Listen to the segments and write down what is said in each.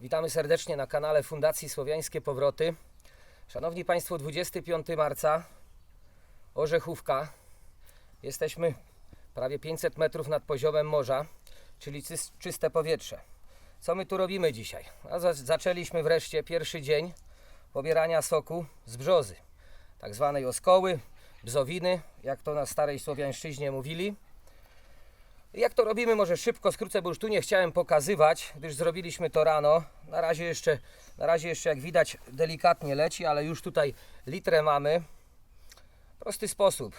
Witamy serdecznie na kanale Fundacji Słowiańskie Powroty. Szanowni Państwo, 25 marca, Orzechówka. Jesteśmy prawie 500 metrów nad poziomem morza, czyli czys- czyste powietrze. Co my tu robimy dzisiaj? Zaczęliśmy wreszcie pierwszy dzień pobierania soku z brzozy, tak zwanej oskoły, bzowiny, jak to na starej słowiańszczyźnie mówili. Jak to robimy, może szybko skrócę, bo już tu nie chciałem pokazywać, gdyż zrobiliśmy to rano. Na razie jeszcze, na razie jeszcze jak widać delikatnie leci, ale już tutaj litrę mamy. Prosty sposób.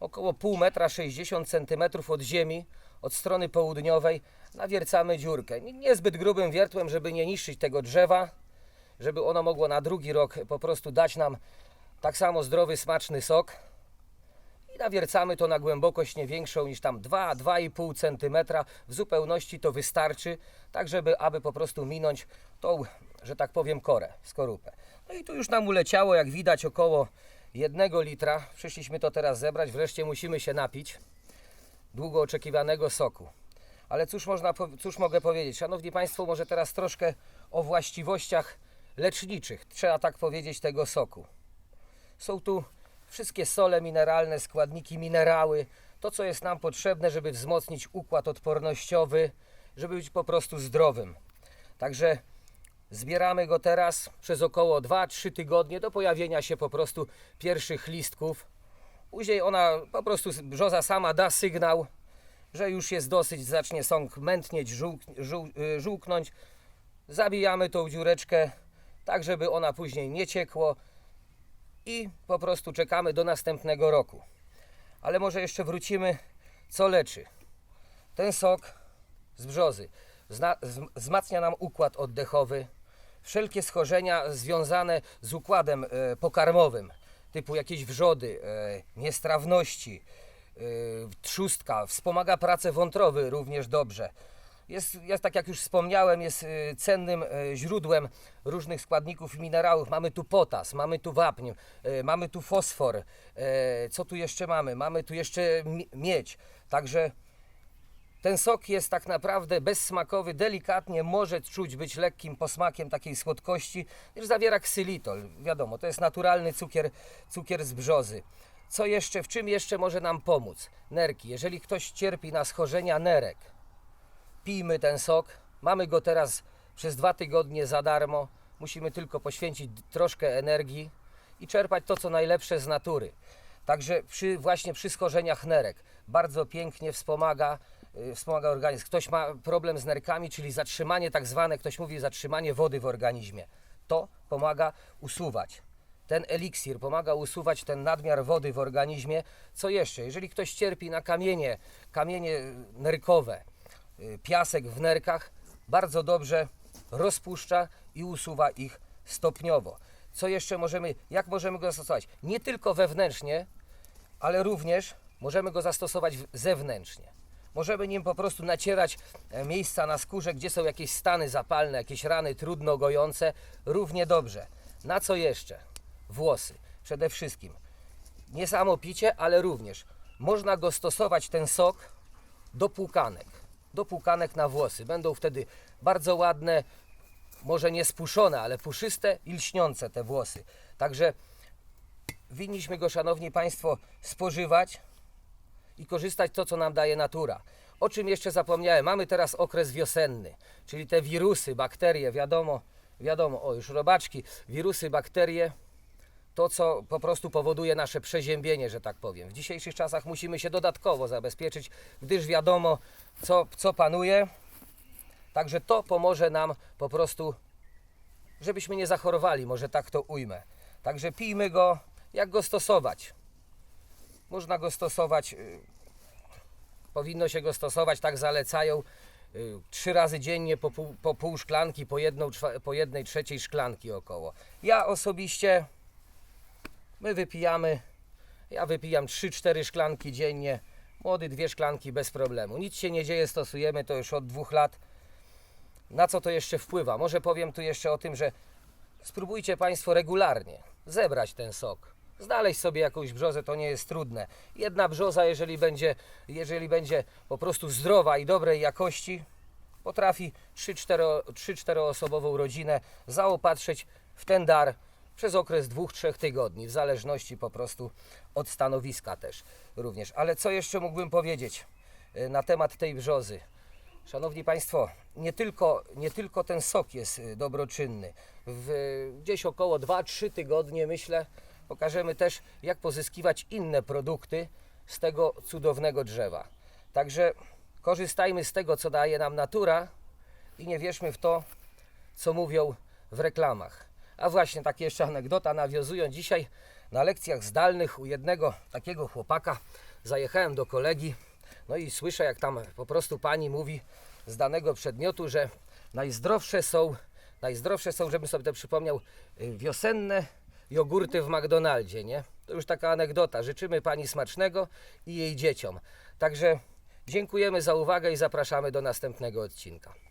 Około pół metra 60 centymetrów od ziemi, od strony południowej, nawiercamy dziurkę. Nie- Niezbyt grubym wiertłem, żeby nie niszczyć tego drzewa, żeby ono mogło na drugi rok po prostu dać nam tak samo zdrowy, smaczny sok nawiercamy to na głębokość nie większą niż tam 2-2,5 cm. W zupełności to wystarczy, tak żeby aby po prostu minąć tą, że tak powiem, korę, skorupę. No i tu już nam uleciało, jak widać, około 1 litra. Przyszliśmy to teraz zebrać, wreszcie musimy się napić długo oczekiwanego soku. Ale cóż, można, cóż mogę powiedzieć? Szanowni Państwo, może teraz troszkę o właściwościach leczniczych, trzeba tak powiedzieć, tego soku. Są tu wszystkie sole mineralne, składniki, minerały, to co jest nam potrzebne, żeby wzmocnić układ odpornościowy, żeby być po prostu zdrowym. Także zbieramy go teraz przez około 2-3 tygodnie do pojawienia się po prostu pierwszych listków. Później ona po prostu brzoza sama da sygnał, że już jest dosyć, zacznie sąk mętnieć, żółk, żół, y, żółknąć. Zabijamy tą dziureczkę tak, żeby ona później nie ciekło, i po prostu czekamy do następnego roku. Ale może jeszcze wrócimy, co leczy. Ten sok z brzozy wzmacnia nam układ oddechowy, wszelkie schorzenia związane z układem e, pokarmowym, typu jakieś wrzody, e, niestrawności, e, trzustka, wspomaga pracę wątroby również dobrze. Jest, jest, tak jak już wspomniałem, jest y, cennym y, źródłem różnych składników i minerałów. Mamy tu potas, mamy tu wapń, y, mamy tu fosfor. Co tu jeszcze mamy? Mamy tu jeszcze mi- miedź. Także ten sok jest tak naprawdę bezsmakowy, delikatnie może czuć być lekkim posmakiem takiej słodkości, gdyż zawiera ksylitol. Wiadomo, to jest naturalny cukier, cukier z brzozy. Co jeszcze, w czym jeszcze może nam pomóc? Nerki. Jeżeli ktoś cierpi na schorzenia nerek, pijmy ten sok. Mamy go teraz przez dwa tygodnie za darmo. Musimy tylko poświęcić troszkę energii i czerpać to, co najlepsze z natury. Także przy, właśnie przy schorzeniach nerek bardzo pięknie wspomaga, y, wspomaga organizm. Ktoś ma problem z nerkami, czyli zatrzymanie tak zwane, ktoś mówi zatrzymanie wody w organizmie. To pomaga usuwać. Ten eliksir pomaga usuwać ten nadmiar wody w organizmie. Co jeszcze? Jeżeli ktoś cierpi na kamienie, kamienie nerkowe, piasek w nerkach bardzo dobrze rozpuszcza i usuwa ich stopniowo. Co jeszcze możemy, jak możemy go zastosować? Nie tylko wewnętrznie, ale również możemy go zastosować zewnętrznie. Możemy nim po prostu nacierać e, miejsca na skórze, gdzie są jakieś stany zapalne, jakieś rany trudno gojące, równie dobrze. Na co jeszcze? Włosy. Przede wszystkim. Nie samo picie, ale również można go stosować, ten sok, do płukanek. Do płukanek na włosy. Będą wtedy bardzo ładne, może nie spuszone, ale puszyste i lśniące te włosy. Także winniśmy go, szanowni państwo, spożywać i korzystać to, co nam daje natura. O czym jeszcze zapomniałem? Mamy teraz okres wiosenny, czyli te wirusy, bakterie, wiadomo, wiadomo, o już robaczki, wirusy, bakterie, to co po prostu powoduje nasze przeziębienie, że tak powiem. W dzisiejszych czasach musimy się dodatkowo zabezpieczyć, gdyż wiadomo, co, co panuje. Także to pomoże nam po prostu, żebyśmy nie zachorowali, może tak to ujmę. Także pijmy go, jak go stosować. Można go stosować, y, powinno się go stosować, tak zalecają, y, trzy razy dziennie po pół, po pół szklanki, po, jedną, po jednej trzeciej szklanki około. Ja osobiście, my wypijamy, ja wypijam 3-4 szklanki dziennie, młody dwie szklanki bez problemu. Nic się nie dzieje, stosujemy to już od dwóch lat. Na co to jeszcze wpływa? Może powiem tu jeszcze o tym, że spróbujcie Państwo regularnie zebrać ten sok. Znaleźć sobie jakąś brzozę to nie jest trudne. Jedna brzoza, jeżeli będzie, jeżeli będzie po prostu zdrowa i dobrej jakości, potrafi 3-4 osobową rodzinę zaopatrzyć w ten dar przez okres 2-3 tygodni, w zależności po prostu od stanowiska też również. Ale co jeszcze mógłbym powiedzieć y, na temat tej brzozy? Szanowni Państwo, nie tylko, nie tylko ten sok jest y, dobroczynny. W, gdzieś około 2-3 tygodnie, myślę, pokażemy też, jak pozyskiwać inne produkty z tego cudownego drzewa. Także korzystajmy z tego, co daje nam natura i nie wierzmy w to, co mówią w reklamach. A właśnie takie jeszcze anegdota nawiązują dzisiaj na lekcjach zdalnych u jednego takiego chłopaka. Zajechałem do kolegi, no i słyszę, jak tam po prostu pani mówi z danego przedmiotu, że najzdrowsze są, najzdrowsze są, żebym sobie to przypomniał, y, wiosenne jogurty w McDonaldzie, nie? To już taka anegdota. Życzymy pani smacznego i jej dzieciom. Także dziękujemy za uwagę i zapraszamy do następnego odcinka.